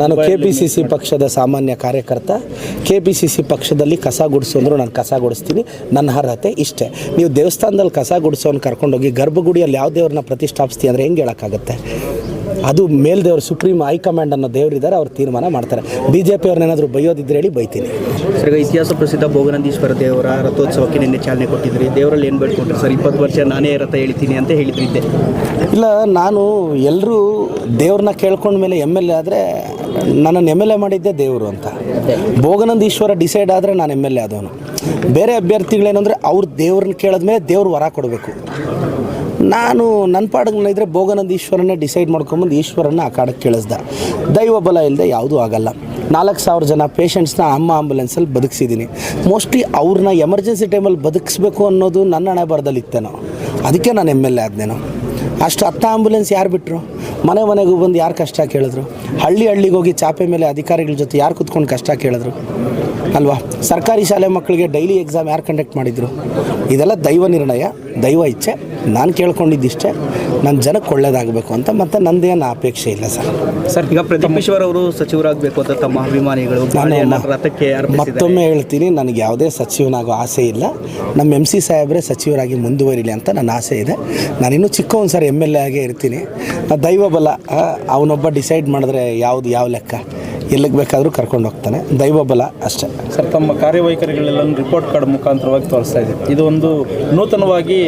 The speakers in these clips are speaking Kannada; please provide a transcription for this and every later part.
ನಾನು ಕೆ ಪಿ ಸಿ ಸಿ ಪಕ್ಷದ ಸಾಮಾನ್ಯ ಕಾರ್ಯಕರ್ತ. ಕೆ ಪಿ ಸಿ ಸಿ ಪಕ್ಷದಲ್ಲಿ ಕಸ ಗುಡಿಸು ಅಂದರು ನಾನು ಕಸ ಗುಡಿಸ್ತೀನಿ. ನನ್ನ ಅರ್ಹತೆ ಇಷ್ಟೇ. ನೀವು ದೇವಸ್ಥಾನದಲ್ಲಿ ಕಸ ಗುಡಿಸೋನ್ ಕರ್ಕೊಂಡೋಗಿ ಗರ್ಭಗುಡಿಯಲ್ಲಿ ಯಾವ ದೇವ್ರನ್ನ ಪ್ರತಿಷ್ಠಾಪಿಸ್ತೀವಿ ಅಂದರೆ ಹೆಂಗೆ ಹೇಳೋಕ್ಕಾಗತ್ತೆ? ಅದು ಮೇಲ್ದೇವರು ಸುಪ್ರೀಂ ಹೈಕಮಾಂಡ್ ಅನ್ನೋ ದೇವರಿದ್ದಾರೆ ಅವ್ರು ತೀರ್ಮಾನ ಮಾಡ್ತಾರೆ. ಬಿ ಜೆ ಪಿ ಅವ್ರನ್ನೇನಾದರೂ ಬೈಯೋದಿದ್ರೆ ಹೇಳಿ ಬೈತೀನಿ. ಸರ್ ಈಗ ಇತಿಹಾಸ ಪ್ರಸಿದ್ಧ ಭೋಗನಂದೀಶ್ವರ ದೇವರ ರಥೋತ್ಸವಕ್ಕೆ ನಿನ್ನೆ ಚಾಲನೆ ಕೊಟ್ಟಿದ್ರಿ. ದೇವರಲ್ಲಿ ಏನು ಬೇಡ್ಕೊಂಡ್ರಿ ಸರ್? ಇಪ್ಪತ್ತು ವರ್ಷ ನಾನೇ ರಥ ಹೇಳ್ತೀನಿ ಅಂತ ಹೇಳಿದ್ರಿದ್ದೆ ಇಲ್ಲ ನಾನು ಎಲ್ಲರೂ ದೇವ್ರನ್ನ ಕೇಳ್ಕೊಂಡ ಮೇಲೆ ಎಂ ಎಲ್ ಎ ಆದರೆ ನನ್ನನ್ನು ಎಂ ಎಲ್ ಎ ಮಾಡಿದ್ದೆ ದೇವರು ಅಂತ. ಭೋಗನಂದೀಶ್ವರ ಡಿಸೈಡ್ ಆದರೆ ನಾನು ಎಂ ಎಲ್ ಎ ಆದವನು. ಬೇರೆ ಅಭ್ಯರ್ಥಿಗಳೇನಂದರೆ ಅವ್ರು ದೇವ್ರನ್ನ ಕೇಳಿದ್ಮೇಲೆ ದೇವ್ರು ವರ ಕೊಡಬೇಕು. ನಾನು ನನ್ನ ಪಾಡಿಗೆ ಇದ್ರೆ ಇದ್ದರೆ ಭೋಗನಂದೀಶ್ವರನ್ನೇ ಡಿಸೈಡ್ ಮಾಡ್ಕೊಂಬಂದು ಈಶ್ವರನ್ನ ಆ ಕಾಡಕ್ಕೆ ಕೇಳಿಸ್ದ. ದೈವ ಬಲ ಇಲ್ಲದೆ ಯಾವುದೂ ಆಗಲ್ಲ. ನಾಲ್ಕು ಸಾವಿರ ಜನ ಪೇಷಂಟ್ಸ್ನ ಅಮ್ಮ ಆಂಬುಲೆನ್ಸಲ್ಲಿ ಬದುಕಿಸಿದ್ದೀನಿ ಮೋಸ್ಟ್ಲಿ ಅವ್ರನ್ನ ಎಮರ್ಜೆನ್ಸಿ ಟೈಮಲ್ಲಿ ಬದುಕಿಸ್ಬೇಕು ಅನ್ನೋದು ನನ್ನ ಹಣೆ ಬರದಲ್ಲಿತ್ತೇನೋ ಅದಕ್ಕೆ ನಾನು ಎಂ ಎಲ್ ಎ ಆದ್ನೇನೋ. ಅಷ್ಟು ಹತ್ತ ಆಂಬುಲೆನ್ಸ್ ಯಾರು ಬಿಟ್ಟರು ಮನೆ ಮನೆಗೂ ಬಂದು ಯಾರು ಕಷ್ಟ ಕೇಳಿದ್ರು? ಹಳ್ಳಿ ಹಳ್ಳಿಗೆ ಹೋಗಿ ಚಾಪೆ ಮೇಲೆ ಅಧಿಕಾರಿಗಳ ಜೊತೆ ಯಾರು ಕುತ್ಕೊಂಡು ಕಷ್ಟ ಕೇಳಿದ್ರು? ಅಲ್ವಾ? ಸರ್ಕಾರಿ ಶಾಲೆ ಮಕ್ಕಳಿಗೆ ಡೈಲಿ ಎಕ್ಸಾಮ್ ಯಾರು ಕಂಡಕ್ಟ್ ಮಾಡಿದ್ರು? ಇದೆಲ್ಲ ದೈವ ನಿರ್ಣಯ ದೈವ ಇಚ್ಛೆ. ನಾನು ಕೇಳ್ಕೊಂಡಿದ್ದಿಷ್ಟೇ ನನ್ನ ಜನಕ್ಕೆ ಒಳ್ಳೇದಾಗಬೇಕು ಅಂತ ಮತ್ತು ನಂದೇನು ಅಪೇಕ್ಷೆ ಇಲ್ಲ ಸರ್. ಸರ್ ಈಗ ಪ್ರತಿಮೇಶ್ವರ್ ಅವರು ಸಚಿವರಾಗಬೇಕು ಅಂತ ತಮ್ಮ ಅಭಿಮಾನಿಗಳು ಮತ್ತೊಮ್ಮೆ ಹೇಳ್ತೀನಿ ನನಗೆ ಯಾವುದೇ ಸಚಿವನಾಗೋ ಆಸೆ ಇಲ್ಲ. ನಮ್ಮ ಎಂ ಸಿ ಸಾಹೇಬ್ರೆ ಸಚಿವರಾಗಿ ಮುಂದುವರಿಲಿ ಅಂತ ನನ್ನ ಆಸೆ ಇದೆ. ನಾನಿನ್ನೂ ಚಿಕ್ಕವನು ಸರ್ ಎಂ ಎಲ್ ಎ ಆಗೇ ಇರ್ತೀನಿ. ದೈವ ಬಲ ಅವನೊಬ್ಬ ಡಿಸೈಡ್ ಮಾಡಿದ್ರೆ ಯಾವುದು ಯಾವ ಲೆಕ್ಕ? ಎಲ್ಲಿಗೆ ಬೇಕಾದರೂ ಕರ್ಕೊಂಡು ಹೋಗ್ತಾನೆ. ದೈವ ಬಲ ಅಷ್ಟೇ. ಸರ್ ತಮ್ಮ ಕಾರ್ಯವೈಖರಿಗಳೆಲ್ಲ ರಿಪೋರ್ಟ್ ಕಾರ್ಡ್ ಮುಖಾಂತರವಾಗಿ ತೋರಿಸ್ತಾ ಇದೆ. ಇದು ಒಂದು ನೂತನವಾಗಿ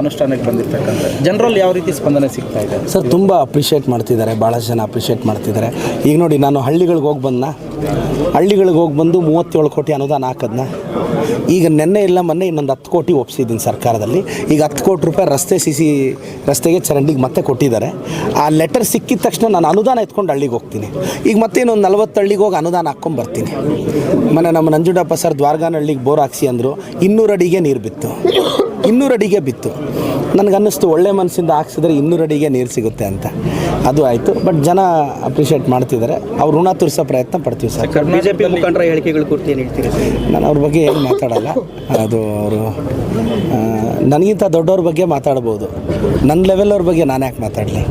ಅನುಷ್ಠಾನಕ್ಕೆ ಬಂದಿರ್ತಕ್ಕಂಥ ಜನರಲ್ಲಿ ಯಾವ ರೀತಿ ಸ್ಪಂದನೆ ಸಿಗ್ತಾ ಇದೆ? ಸರ್ ತುಂಬ ಅಪ್ರಿಷಿಯೇಟ್ ಮಾಡ್ತಿದ್ದಾರೆ. ಭಾಳಷ್ಟು ಜನ ಅಪ್ರಿಷಿಯೇಟ್ ಮಾಡ್ತಿದ್ದಾರೆ. ಈಗ ನೋಡಿ ನಾನು ಹಳ್ಳಿಗಳಿಗೆ ಹೋಗಿ ಬಂದ ಹಳ್ಳಿಗಳಿಗೆ ಹೋಗಿ ಬಂದು ಮೂವತ್ತೇಳು ಕೋಟಿ ಅನುದಾನ ಹಾಕದ್ನ? ಈಗ ನೆನ್ನೆ ಇಲ್ಲ, ಮೊನ್ನೆ ಇನ್ನೊಂದು ಹತ್ತು ಕೋಟಿ ಒಪ್ಸಿದ್ದೀನಿ ಸರ್ಕಾರದಲ್ಲಿ. ಈಗ ಹತ್ತು ಕೋಟಿ ರೂಪಾಯಿ ರಸ್ತೆ ಸಿ ಸಿ, ರಸ್ತೆಗೆ ಚರಂಡಿಗೆ ಮತ್ತೆ ಕೊಟ್ಟಿದ್ದಾರೆ. ಆ ಲೆಟರ್ ಸಿಕ್ಕಿದ ತಕ್ಷಣ ನಾನು ಅನುದಾನ ಎತ್ಕೊಂಡು ಹಳ್ಳಿಗೆ ಹೋಗ್ತೀನಿ. ಈಗ ಮತ್ತೆ ಇನ್ನೊಂದು ನಲ್ವತ್ತು ಹಳ್ಳಿಗೆ ಹೋಗಿ ಅನುದಾನ ಹಾಕ್ಕೊಂಡು ಬರ್ತೀನಿ. ಮೊನ್ನೆ ನಮ್ಮ ನಂಜುಂಡಪ್ಪ ಸರ್ ದ್ವಾರಗಾನಹಳ್ಳಿಗೆ ಬೋರ್ ಹಾಕ್ಸಿ ಅಂದರು, ಇನ್ನೂರು ಅಡಿಗೆ ನೀರು ಬಿತ್ತು. ಇನ್ನೂರು ಅಡಿಗೆ ಬಿತ್ತು. ನನಗನ್ನಿಸ್ತು ಒಳ್ಳೆ ಮನಸ್ಸಿಂದ ಹಾಕ್ಸಿದ್ರೆ ಇನ್ನೂರು ಅಡಿಗೆ ನೀರು ಸಿಗುತ್ತೆ ಅಂತ. ಅದು ಆಯಿತು. ಬಟ್ ಜನ ಅಪ್ರಿಷಿಯೇಟ್ ಮಾಡ್ತಿದ್ದಾರೆ. ಅವ್ರು ಋಣ ತೋರಿಸೋ ಪ್ರಯತ್ನ ಪಡ್ತೀವಿ ಸರ್. ಸರ್ ಬಿಜೆಪಿ ಮುಖಂಡರ ಹೇಳಿಕೆಗಳು ಕುರಿತು ಏನು ಹೇಳ್ತೀರಿ ಸರ್? ನಾನು ಅವ್ರ ಬಗ್ಗೆ ಏನು ಮಾತಾಡಲ್ಲ. ಅದು ಅವರು ನನಗಿಂತ ದೊಡ್ಡವ್ರ ಬಗ್ಗೆ ಮಾತಾಡ್ಬೋದು. ನನ್ನ ಲೆವೆಲ್ ಅವ್ರ ಬಗ್ಗೆ ನಾನು ಯಾಕೆ ಮಾತಾಡಲಿ?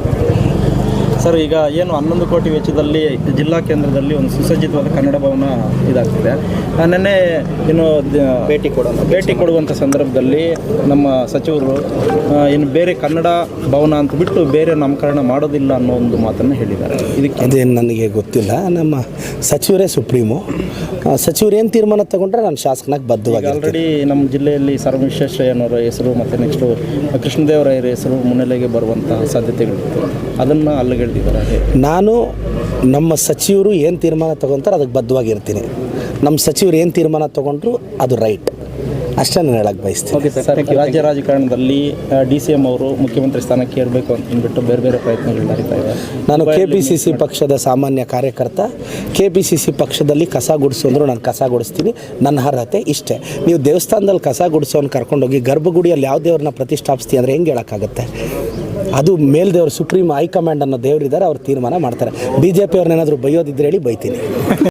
ಸರ್ ಈಗ ಏನು ಹನ್ನೊಂದು ಕೋಟಿ ವೆಚ್ಚದಲ್ಲಿ ಜಿಲ್ಲಾ ಕೇಂದ್ರದಲ್ಲಿ ಒಂದು ಸುಸಜ್ಜಿತವಾದ ಕನ್ನಡ ಭವನ ಇದಾಗ್ತಿದೆ. ನೆನ್ನೆ ಇನ್ನು ಭೇಟಿ ಕೊಡೋಣ ಭೇಟಿ ಕೊಡುವಂಥ ಸಂದರ್ಭದಲ್ಲಿ ನಮ್ಮ ಸಚಿವರು ಏನು ಇನ್ನು ಬೇರೆ ಕನ್ನಡ ಭವನ ಅಂತ ಬಿಟ್ಟು ಬೇರೆ ನಾಮಕರಣ ಮಾಡೋದಿಲ್ಲ ಅನ್ನೋ ಒಂದು ಮಾತನ್ನು ಹೇಳಿದ್ದಾರೆ. ಇದಕ್ಕೆ ಅದೇನು ನನಗೆ ಗೊತ್ತಿಲ್ಲ. ನಮ್ಮ ಸಚಿವರೇ ಸುಪ್ರೀಮು. ಸಚಿವರು ಏನು ತೀರ್ಮಾನ ತಗೊಂಡ್ರೆ ನಾನು ಶಾಸಕನಾಗಿ ಬದ್ಧವಾಗಿ ಆಲ್ರೆಡಿ ನಮ್ಮ ಜಿಲ್ಲೆಯಲ್ಲಿ ಸರ್ವವಿಶ್ವೇಶ್ವರಯ್ಯನವರ ಹೆಸರು ಮತ್ತು ನೆಕ್ಸ್ಟು ಕೃಷ್ಣದೇವರಾಯರ ಹೆಸರು ಮುನ್ನೆಲೆಗೆ ಬರುವಂತಹ ಸಾಧ್ಯತೆಗಳಿತ್ತು ಅದನ್ನು ಅಲ್ಲಿಗೆ ನಾನು ನಮ್ಮ ಸಚಿವರು ಏನು ತೀರ್ಮಾನ ತಗೊಂತಾರೆ ಅದಕ್ಕೆ ಬದ್ಧವಾಗಿರ್ತೀನಿ. ನಮ್ಮ ಸಚಿವರು ಏನು ತೀರ್ಮಾನ ತೊಗೊಂಡ್ರು ಅದು ರೈಟ್ ಅಷ್ಟೇ ನಾನು ಹೇಳಕ್ಕೆ ಬಯಸ್ತೀನಿ ಓಕೆ ಸರ್ ರಾಜ್ಯ ರಾಜಕಾರಣದಲ್ಲಿ ಡಿ ಸಿ ಎಂ ಅವರು ಮುಖ್ಯಮಂತ್ರಿ ಸ್ಥಾನಕ್ಕೆ ಇರಬೇಕು ಅಂತ ಅಂದ್ಬಿಟ್ಟು ಬೇರೆ ಬೇರೆ ಪ್ರಯತ್ನಗಳು ನಡೀತಾ ಇದೆ ನಾನು ಕೆ ಪಿ ಸಿ ಸಿ ಪಕ್ಷದ ಸಾಮಾನ್ಯ ಕಾರ್ಯಕರ್ತ ಕೆ ಪಿ ಸಿ ಸಿ ಪಕ್ಷದಲ್ಲಿ ಕಸ ಗುಡಿಸು ಅಂದರೂ ನಾನು ಕಸ ಗುಡಿಸ್ತೀನಿ. ನನ್ನ ಅರ್ಹತೆ ಇಷ್ಟೇ. ನೀವು ದೇವಸ್ಥಾನದಲ್ಲಿ ಕಸ ಗುಡಿಸೋನ್ ಕರ್ಕೊಂಡೋಗಿ ಗರ್ಭಗುಡಿಯಲ್ಲಿ ಯಾವ ದೇವ್ರನ್ನ ಪ್ರತಿಷ್ಠಾಪಿಸ್ತೀವಿ ಅಂದರೆ ಹೆಂಗೆ ಹೇಳೋಕ್ಕಾಗತ್ತೆ? ಅದು ಮೇಲ್ದೇವ್ರು ಸುಪ್ರೀಂ ಹೈಕಮಾಂಡ್ ಅನ್ನೋ ದೇವರಿದ್ದಾರೆ ಅವ್ರು ತೀರ್ಮಾನ ಮಾಡ್ತಾರೆ. ಬಿ ಜೆ ಪಿ ಅವ್ರನ್ನೇನಾದರೂ ಬೈಯೋದಿದ್ರೆ ಹೇಳಿ ಬೈತೀನಿ.